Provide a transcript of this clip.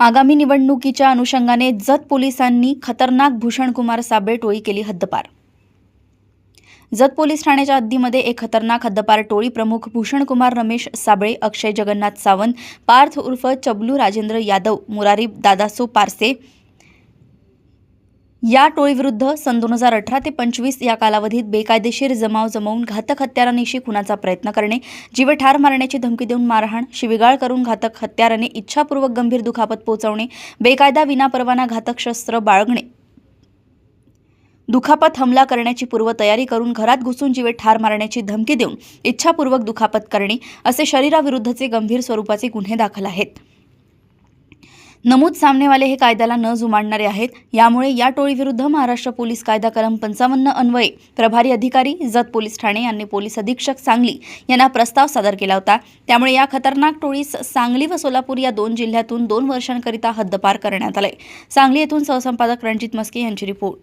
आगामी निवडणुकीच्या अनुषंगाने जत पोलिसांनी खतरनाक भूषणकुमार साबळे टोळी केली हद्दपार. जत पोलीस ठाण्याच्या हद्दीमध्ये एक खतरनाक हद्दपार टोळी प्रमुख भूषणकुमार रमेश साबळे अक्षय जगन्नाथ सावंत पार्थ उर्फ चबलू राजेंद्र यादव मुरारी दादासो पारसे या टोळीविरुद्ध सन दोन हजार अठरा ते पंचवीस या कालावधीत बेकायदेशीर जमाव जमवून घातक हत्यारानिशी खुनाचा प्रयत्न करणे जीवे ठार मारण्याची धमकी देऊन मारहाण शिविगाळ करून घातक हत्याराने इच्छापूर्वक गंभीर दुखापत पोहोचवणे बेकायदा विनापरवाना घातक शस्त्र बाळगणे दुखापत हमला करण्याची पूर्वतयारी करून घरात घुसून जीवे ठार मारण्याची धमकी देऊन इच्छापूर्वक दुखापत करणे असे शरीराविरुद्धचे गंभीर स्वरूपाचे गुन्हे दाखल आहेत. नमूद सामनेवाले हे कायद्याला न जुमाडणारे आहेत. यामुळे या टोळीविरुद्ध महाराष्ट्र पोलीस कायदा कलम पंचावन्न अन्वये प्रभारी अधिकारी जत पोलीस ठाणे यांनी पोलीस अधीक्षक सांगली यांना प्रस्ताव सादर केला होता. त्यामुळे या खतरनाक टोळीस सांगली व सोलापूर या दोन जिल्ह्यातून दोन वर्षांकरिता हद्दपार करण्यात आले सांगली येथून सहसंपादक रणजित मस्के यांची रिपोर्ट.